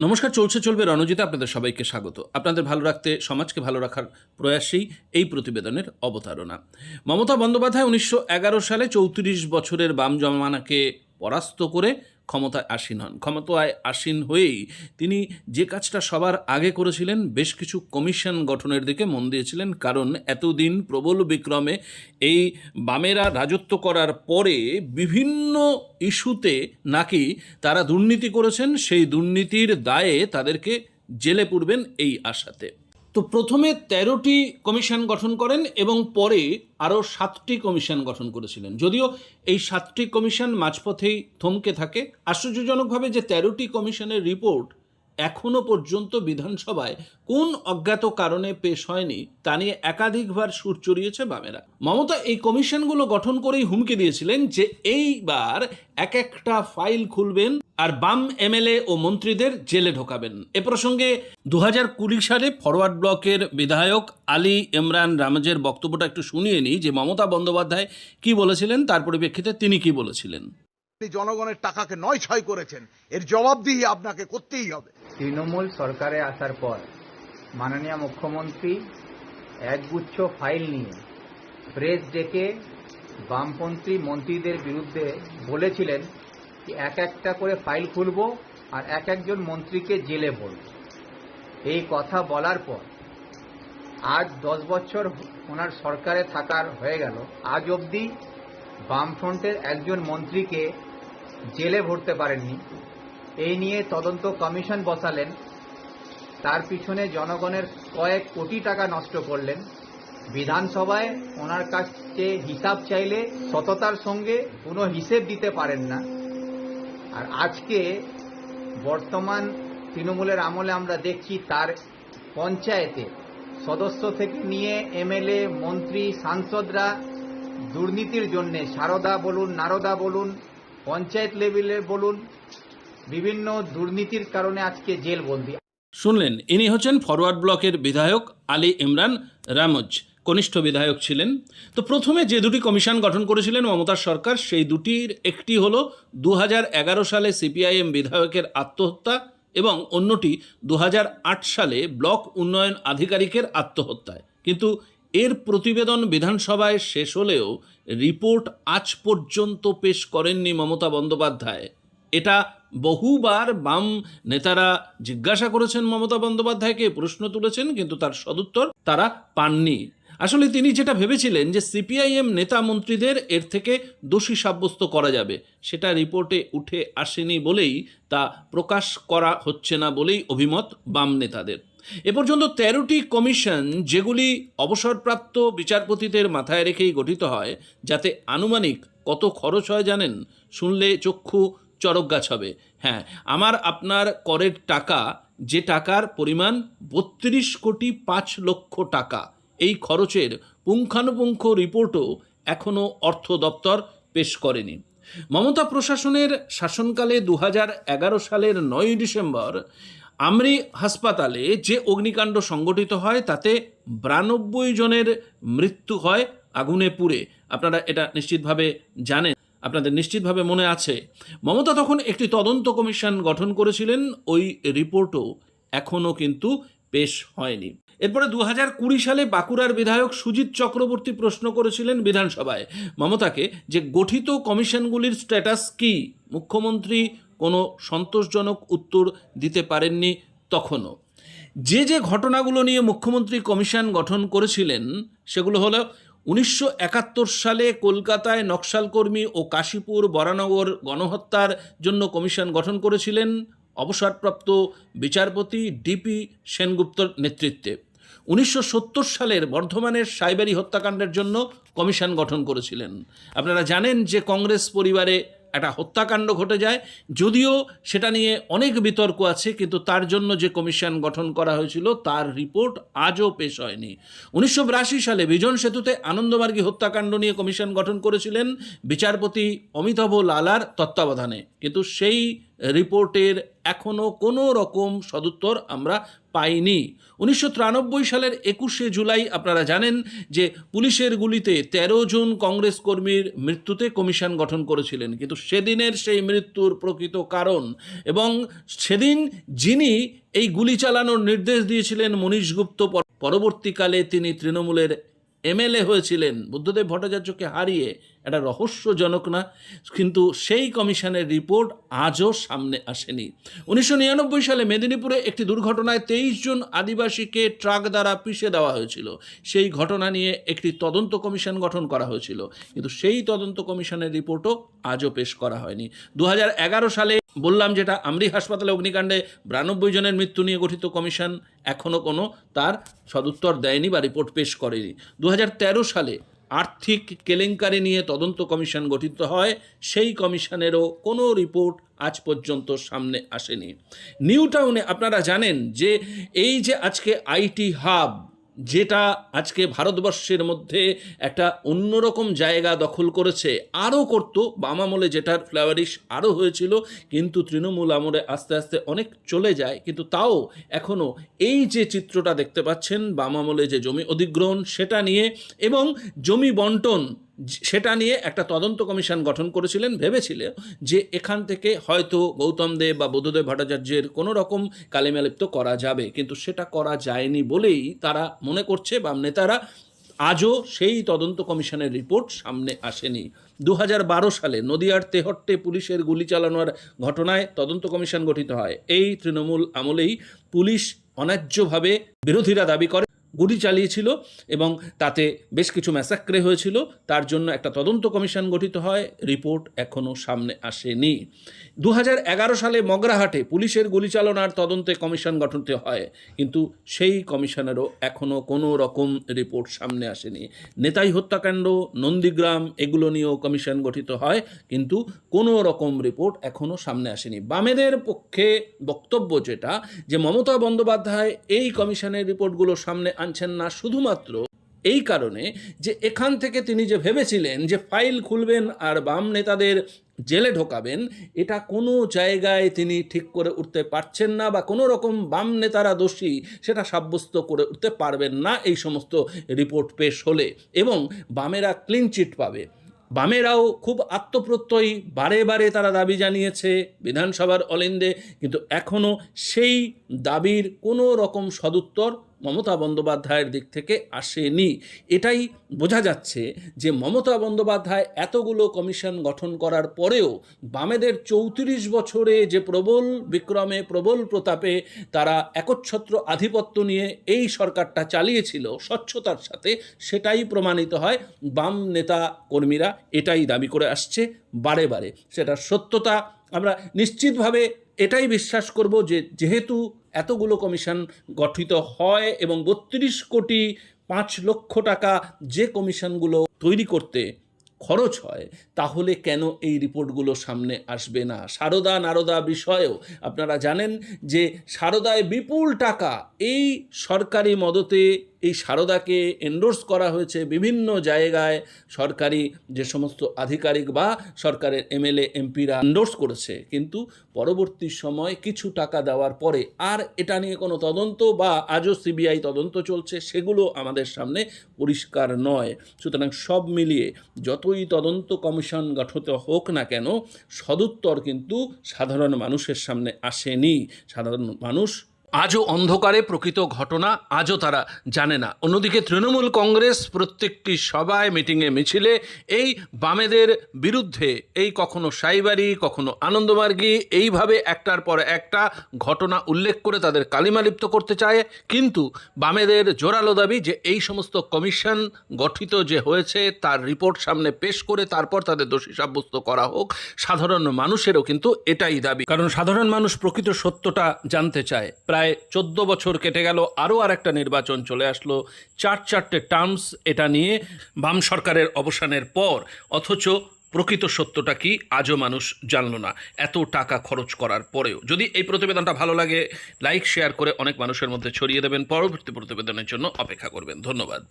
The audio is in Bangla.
নমস্কার, চলছে, চলবে রণজিতে আপনাদের সবাইকে স্বাগত। আপনাদের ভালো রাখতে, সমাজকে ভালো রাখার প্রয়াসেই এই প্রতিবেদনের অবতারণা। মমতা বন্দ্যোপাধ্যায় উনিশশো এগারো সালে চৌত্রিশ বছরের বাম জমানাকে পরাস্ত করে ক্ষমতায় আসীন হন। ক্ষমতায় আসীন হয়েই তিনি যে কাজটা সবার আগে করেছিলেন, বেশ কিছু কমিশন গঠনের দিকে মন দিয়েছিলেন। কারণ এতদিন প্রবল বিক্রমে এই বামেরা রাজত্ব করার পরে বিভিন্ন ইস্যুতে নাকি তারা দুর্নীতি করেছেন। সেই দুর্নীতির দায়ে তাদেরকে জেলে পুরবেন এই আশাতে। তো প্রথমে তেরোটি কমিশন গঠন করেন এবং পরে আরও সাতটি কমিশন গঠন করেছিলেন। যদিও এই সাতটি কমিশন মাঝপথেই থমকে থাকে। আশ্চর্যজনকভাবে যে তেরোটি কমিশনের রিপোর্ট এখনও পর্যন্ত বিধানসভায় কোন অজ্ঞাত কারণে পেশ হয়নি তা নিয়ে একাধিকবার সুর চড়িয়েছে বামেরা। মমতা এই কমিশনগুলো গঠন করেই হুমকি দিয়েছিলেন যে এইবার এক একটা ফাইল খুলবেন আর বাম এমএলএ ও মন্ত্রীদের জেলে ঢোকাবেন। এ প্রসঙ্গে দু হাজার কুড়ি সালে ফরওয়ার্ড ব্লকের বিধায়ক আলী ইমরান রামজের বক্তব্যটা একটু শুনিয়ে নিই যে মমতা বন্দ্যোপাধ্যায় কি বলেছিলেন, তার পরিপ্রেক্ষিতে তিনি কি বলেছিলেন? জনগণের টাকাকে নয় ছয় করেছেন, এর জবাবদিহি আপনাকে করতেই হবে। তৃণমূল সরকারে আসার পর মাননীয় মুখ্যমন্ত্রী একগুচ্ছ ফাইল নিয়ে প্রেস ডেকে বামপন্থী মন্ত্রীদের বিরুদ্ধে বলেছিলেন যে এক একটা করে ফাইল খুলব আর এক একজন মন্ত্রীকে জেলে ভরব। এই কথা বলার পর আজ দশ বছর ওনার সরকারে থাকার হয়ে গেল, আজ অবধি বামফ্রন্টের একজন মন্ত্রীকে জেলে ভরতে পারেননি এই নিয়ে তদন্ত কমিশন বসালেন। তার পিছনে জনগণের কয়েক কোটি টাকা নষ্ট করলেন। বিধানসভায় ওনার কাছে হিসাব চাইলে সততার সঙ্গে কোনো হিসেব দিতে পারেন না। আর আজকে বর্তমান তৃণমূলের আমলে আমরা দেখছি তার পঞ্চায়েতে সদস্য থেকে নিয়ে এমএলএ, মন্ত্রী, সাংসদরা দুর্নীতির জন্যে, সারদা বলুন, নারদা বলুন, পঞ্চায়েত লেভেলে বলুন বিভিন্ন দুর্নীতির কারণে আজকে জেলবন্দি। শুনলেন, ইনি হচ্ছেন ফরওয়ার্ড ব্লকের বিধায়ক আলী ইমরান রামজ, কনিষ্ঠ বিধায়ক ছিলেন। তো প্রথমে যে দুটি কমিশন গঠন করেছিলেন মমতার সরকার, সেই দুটির একটি হলো দু হাজার এগারো সালে সিপিআইএম বিধায়কের আত্মহত্যা এবং অন্যটি দু হাজার আট সালে ব্লক উন্নয়ন আধিকারিকের আত্মহত্যায়। কিন্তু এর প্রতিবেদন বিধানসভায় শেষ হলেও রিপোর্ট আজ পর্যন্ত পেশ করেননি মমতা বন্দ্যোপাধ্যায়। এটা বহুবার বাম নেতারা জিজ্ঞাসা করেছেন মমতা বন্দ্যোপাধ্যায়কে, প্রশ্ন তুলেছেন, কিন্তু তার সদুত্তর তারা পাননি। আসলে তিনি যেটা ভেবেছিলেন যে সিপিআইএম নেতা মন্ত্রীদের এর থেকে দোষী সাব্যস্ত করা যাবে, সেটা রিপোর্টে উঠে আসেনি বলেই তা প্রকাশ করা হচ্ছে না বলেই অভিমত বাম নেতাদের। এ পর্যন্ত তেরোটি কমিশন যেগুলি অবসরপ্রাপ্ত বিচারপতিদের মাথায় রেখেই গঠিত হয়, যাতে আনুমানিক কত খরচ হয় জানেন? শুনলে চক্ষু চরক গাছ হবে। হ্যাঁ আমার আপনার করের টাকা, যে টাকার পরিমাণ বত্রিশ কোটি পাঁচ লক্ষ টাকা, এই খরচের পুঙ্খানুপুঙ্খ রিপোর্টও এখনও অর্থ দপ্তর পেশ করেনি। মমতা প্রশাসনের শাসনকালে দু এগারো সালের নয়ই ডিসেম্বর আমরি হাসপাতালে যে অগ্নিকাণ্ড সংগঠিত হয়, তাতে বিরানব্বই জনের মৃত্যু হয় আগুনে পুড়ে। আপনারা এটা নিশ্চিতভাবে জানেন। আপনাদের নিশ্চিতভাবে মনে আছে। মমতা তখন একটি তদন্ত কমিশন গঠন করেছিলেন। ওই রিপোর্টও এখনও কিন্তু পেশ হয়নি। এরপরে দু হাজার কুড়ি সালে বাঁকুড়ার বিধায়ক সুজিত চক্রবর্তী প্রশ্ন করেছিলেন বিধানসভায় মমতাকে যে গঠিত কমিশনগুলির স্ট্যাটাস কি? মুখ্যমন্ত্রী কোনো সন্তোষজনক উত্তর দিতে পারেননি তখনও। যে যে ঘটনাগুলো নিয়ে মুখ্যমন্ত্রী কমিশন গঠন করেছিলেন, সেগুলো হলো উনিশশো একাত্তর সালে কলকাতায় নকশালকর্মী ও কাশীপুর বরানগর গণহত্যার জন্য কমিশন গঠন করেছিলেন অবসরপ্রাপ্ত বিচারপতি ডিপি সেনগুপ্তর নেতৃত্বে। উনিশশো সত্তর সালের বর্ধমানের সাইবারি হত্যাকাণ্ডের জন্য কমিশন গঠন করেছিলেন। আপনারা জানেন যে কংগ্রেস পরিবারে একটা হত্যাকাণ্ড ঘটে যায়। যদিও সেটা নিয়ে অনেক বিতর্ক আছে, কিন্তু তার জন্য যে কমিশন গঠন করা হয়েছিল, তার রিপোর্ট আজও পেশ হয়নি। উনিশশো বিরাশি সালে বিজন সেতুতে আনন্দমার্গী হত্যাকাণ্ড নিয়ে কমিশন গঠন করেছিলেন বিচারপতি অমিতাভ লালার তত্ত্বাবধানে। কিন্তু সেই রিপোর্টের এখনও কোনো রকম সদুত্তর আমরা পাইনি। উনিশশো তিরানব্বই সালের একুশে জুলাই আপনারা জানেন যে পুলিশের গুলিতে ১৩ জন কংগ্রেস কর্মীর মৃত্যুতে কমিশন গঠন করেছিলেন। কিন্তু সেদিনের সেই মৃত্যুর প্রকৃত কারণ এবং সেদিন যিনি এই গুলি চালানোর নির্দেশ দিয়েছিলেন মনীশ গুপ্ত পরবর্তীকালে তিনি তৃণমূলের এমএলএ হয়েছিলেন, বুদ্ধদেব ভট্টাচার্যকে হারিয়ে, এটা রহস্যজনক না, কিন্তু সেই কমিশনের রিপোর্ট আজও সামনে আসেনি। উনিশশো নিরানব্বই সালে মেদিনীপুরে একটি দুর্ঘটনায় তেইশ জন আদিবাসীকে ট্রাক দ্বারা পিষে দেওয়া হয়েছিল। সেই ঘটনা নিয়ে একটি তদন্ত কমিশন গঠন করা হয়েছিল। কিন্তু সেই তদন্ত কমিশনের রিপোর্টও আজও পেশ করা হয়নি। দু হাজার এগারো সালে বললাম যেটা আমরি হাসপাতালে অগ্নিকাণ্ডে বিরানব্বই জনের মৃত্যু নিয়ে গঠিত কমিশন এখনও কোনো তার সদুত্তর দেয়নি বা রিপোর্ট পেশ করেনি। দু হাজার তেরো সালে আর্থিক কেলেঙ্কারি নিয়ে তদন্ত কমিশন গঠিত হয়, সেই কমিশনেরও কোনো রিপোর্ট আজ পর্যন্ত সামনে আসেনি। নিউ টাউনে আপনারা জানেন যে এই যে আজকে আইটি হাব যেটা আজকে ভারতবর্ষের মধ্যে একটা অন্যরকম জায়গা দখল করেছে। আরও করতো, বাম আমলে যেটার ফ্লাওয়ারিশ আরও হয়েছিল, কিন্তু তৃণমূল আমলে আস্তে আস্তে অনেক চলে যায়, কিন্তু তাও এখনও এই যে চিত্রটা দেখতে পাচ্ছেন, বাম আমলে যে জমি অধিগ্রহণ সেটা নিয়ে এবং জমি বন্টন সেটা নিয়ে একটা তদন্ত কমিশন গঠন করেছিলেন ভেবেছিল যে এখান থেকে হয়তো গৌতম দেব বা বুদ্ধদেব ভট্টাচার্যের কোনো রকম কালিমালিপ্ত করা যাবে। কিন্তু সেটা করা যায়নি বলেই তারা মনে করছে বা নেতারা আজও সেই তদন্ত কমিশনের রিপোর্ট সামনে আসেনি। দু হাজার বারো সালে নদিয়ার তেহট্টে পুলিশের গুলি চালানোর ঘটনায় তদন্ত কমিশন গঠিত হয়। এই তৃণমূল আমলেই পুলিশ অন্যায্যভাবে বিরোধীরা দাবি করে গুলি চালিয়েছিল এবং তাতে বেশ কিছু ম্যাসাক্রে হয়েছিল। তার জন্য একটা তদন্ত কমিশন গঠিত হয়। রিপোর্ট এখনও সামনে আসেনি। দু হাজার এগারো সালে মগরাহাটে পুলিশের গুলি চালনার তদন্তে কমিশন গঠিত হয়। কিন্তু সেই কমিশনেরও এখনও কোনো রকম রিপোর্ট সামনে আসেনি। নেতাই হত্যাকাণ্ড, নন্দীগ্রাম, এগুলো নিয়েও কমিশন গঠিত হয়। কিন্তু কোনো রকম রিপোর্ট এখনও সামনে আসেনি। বামেদের পক্ষে বক্তব্য যেটা, যে মমতা বন্দ্যোপাধ্যায় এই কমিশনের রিপোর্টগুলো সামনে আনছেন না শুধুমাত্র এই কারণে যে এখান থেকে তিনি যে ভেবেছিলেন যে ফাইল খুলবেন আর বাম নেতাদের জেলে ঢোকাবেন, এটা কোনো জায়গায় তিনি ঠিক করে উঠতে পারছেন না বা কোনো রকম বাম নেতারা দোষী সেটা সাব্যস্ত করে উঠতে পারবেন না এই সমস্ত রিপোর্ট পেশ হলে এবং বামেরা ক্লিন চিট পাবে। বামেরাও খুব আত্মপ্রত্যয়ী, বারে বারে তারা দাবি জানিয়েছে বিধানসভার অলিন্দে, কিন্তু এখনও সেই দাবির কোনো রকম সদুত্তর মমতা বন্দ্যোপাধ্যায়ের দিক থেকে আসেনি। এটাই বোঝা যাচ্ছে যে মমতা বন্দ্যোপাধ্যায় এতগুলো কমিশন গঠন করার পরেও বামেদের চৌত্রিশ বছরে যে প্রবল বিক্রমে, প্রবল প্রতাপে তারা একচ্ছত্র আধিপত্য নিয়ে এই সরকারটা চালিয়েছিল স্বচ্ছতার সাথে, সেটাই প্রমাণিত হয় বাম নেতা কর্মীরা এটাই দাবি করে আসছে বারে বারে। সেটা সত্যতা আমরা নিশ্চিতভাবে এটাই বিশ্বাস করব যে যেহেতু এতগুলো কমিশন গঠিত হয় এবং বত্রিশ কোটি পাঁচ লক্ষ টাকা যে কমিশনগুলো তৈরি করতে খরচ হয়, তাহলে কেন এই রিপোর্টগুলো সামনে আসবে না? সারদা নারদা বিষয়েও আপনারা জানেন যে সারদায় বিপুল টাকা এই সরকারি মদতে এই সারদাকে এন্ডোর্স করা হয়েছে বিভিন্ন জায়গায় সরকারি যে সমস্ত আধিকারিক বা সরকারের এমএলএ, এমপিরা এন্ডোর্স করেছে। কিন্তু পরবর্তী সময় কিছু টাকা দেওয়ার পরে আর এটা নিয়ে কোনো তদন্ত বা আজও সিবিআই তদন্ত চলছে সেগুলো আমাদের সামনে পরিষ্কার নয়। সুতরাং সব মিলিয়ে যতই তদন্ত কমিশন গঠিত হোক না কেন, সদুত্তর কিন্তু সাধারণ মানুষের সামনে আসেনি। সাধারণ মানুষ আজও অন্ধকারে প্রকৃত ঘটনা, আজও তারা জানে না। অন্যদিকে তৃণমূল কংগ্রেস প্রত্যেকটি সভায় মিটিংয়ে মিছিলে এই বামেদের বিরুদ্ধে, এই কখনো সাইবারি কখনো আনন্দমার্গী, এইভাবে একটার পর একটা ঘটনা উল্লেখ করে তাদের কালিমালিপ্ত করতে চায়। কিন্তু বামেদের জোরালো দাবি যে এই সমস্ত কমিশন গঠিত যে হয়েছে, তার রিপোর্ট সামনে পেশ করে তারপর তাদের দোষী সাব্যস্ত করা হোক, সাধারণ মানুষেরও কিন্তু এটাই দাবি। কারণ সাধারণ মানুষ প্রকৃত সত্যটা জানতে চায়। প্রায় চোদ্দ বছর কেটে গেল, আরও আর একটা নির্বাচন চলে আসলো। চার চারটে টার্মস এটা নিয়ে বাম সরকারের অবসানের পর, অথচ প্রকৃত সত্যটা কি আজও মানুষ জানল না। এত টাকা খরচ করার পরেও। যদি এই প্রতিবেদনটা ভালো লাগে লাইক শেয়ার করে অনেক মানুষের মধ্যে ছড়িয়ে দেবেন। পরবর্তী প্রতিবেদনের জন্য অপেক্ষা করবেন। ধন্যবাদ।